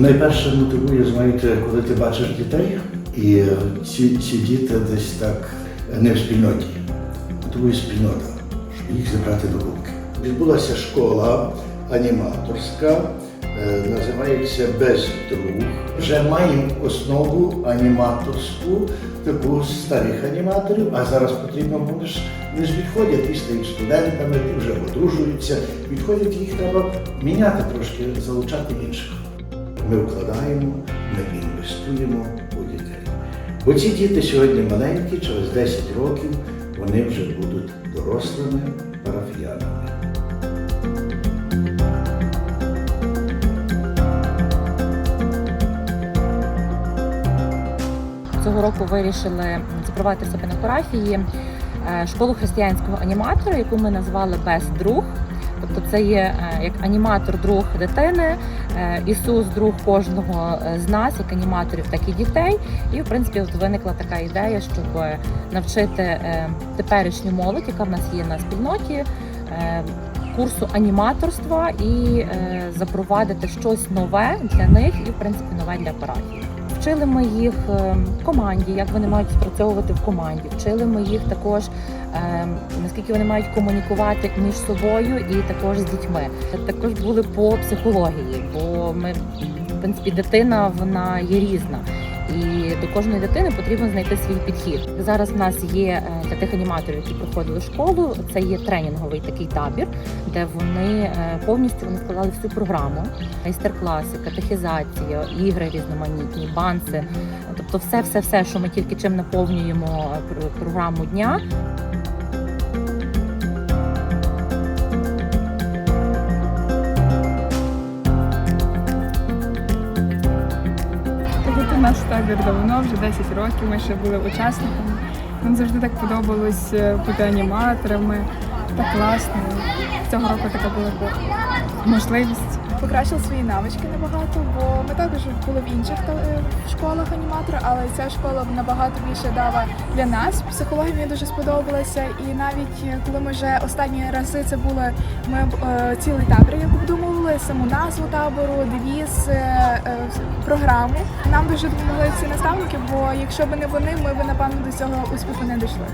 найперше мотивує, знаєте, коли ти бачиш дітей, і ці, діти десь так не в спільноті. Мотивує спільнота, щоб їх зібрати до кубки. Відбулася школа аніматорська, е, називається Бездруг. Вже маємо основу аніматорську, таку старих аніматорів, а зараз потрібно вони ж, вони ж відходять і стають студентами, і вже одружуються. Відходять, їх треба міняти трошки, залучати інших. Ми вкладаємо, ми інвестуємо у дітей. Бо ці діти сьогодні маленькі, через 10 років вони вже будуть дорослими парафіянами. Цього року вирішили запровадити себе на парафії е, школу християнського аніматора, яку ми назвали Бест Друг. Це є е, як аніматор друг дитини, е, Ісус друг кожного е, з нас, як аніматорів, так і дітей. І в принципі от виникла така ідея, щоб навчити теперішню молодь, яка в нас є на спільноті. Курсу аніматорства і е, запровадити щось нове для них і в принципі нове для парафії. Вчили ми їх е, команді, як вони мають спрацьовувати в команді. Вчили ми їх також, е, наскільки вони мають комунікувати між собою і також з дітьми. Також були по психології, бо ми в принципі дитина вона є різна. І до кожної дитини потрібно знайти свій підхід. Зараз в нас є е, для тих аніматорів, які проходили школу. Це є тренінговий такий табір, де вони е, повністю вони складали всю програму, майстер-класи, катехізація, ігри різноманітні, банси. Тобто, все, все, все, що ми тільки чим наповнюємо е, програму дня. Нас табір давно, вже 10 років. Ми ще були учасниками. Нам завжди так подобалось е, бути аніматорами. Так класно. Цього року така була можливість. покращили свої навички набагато, бо ми також були в інших е, школах аніматора, але ця школа набагато більше дала для нас. Психологія мені дуже сподобалася, і навіть е, коли ми вже останні рази це були, ми е, цілий табір як обдумували, саму назву табору, девіз, е, е, програму. Нам дуже допомогли ці наставники, бо якщо б не вони, ми б напевно до цього успіху не дійшли.